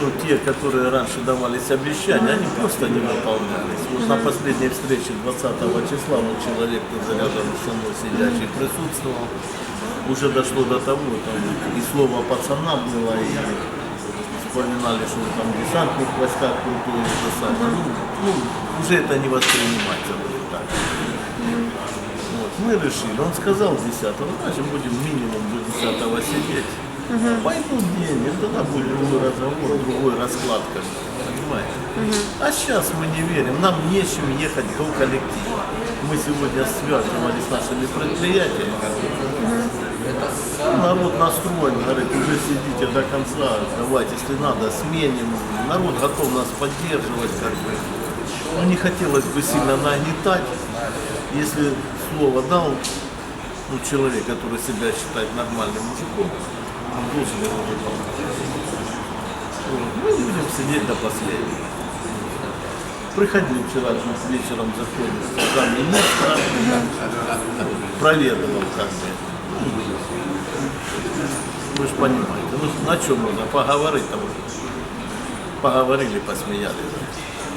ну, те, которые раньше давались обещания, они просто не выполнялись. Вот на последней встрече 20 числа вот человек тут рядом со мной сидящий присутствовал. Уже дошло до того, там и слово пацана было, и вспоминали, что там десантных войсках крутой, это самое. Ну, ну, уже это не воспринимается будет так. Вот, мы решили, он сказал 10 значит будем минимум до 10 сидеть. Пойдут деньги, тогда будет другой разговор, другой расклад, как понимаете? А сейчас мы не верим, нам нечем ехать до коллектива. Мы сегодня связывали с нашими предприятиями. Ну, Народ настроен, говорит, уже сидите до конца, давайте, если надо, сменим. Народ готов нас поддерживать, как бы. Ну, не хотелось бы сильно нагнетать. Если слово дал, ну, человек, который себя считает нормальным мужиком, Мы будем сидеть до последнего. Приходил вчера вечером заходит сам министра, проведывал как бы. Вы же понимаете, ну на чем можно поговорить там? Поговорили, посмеялись.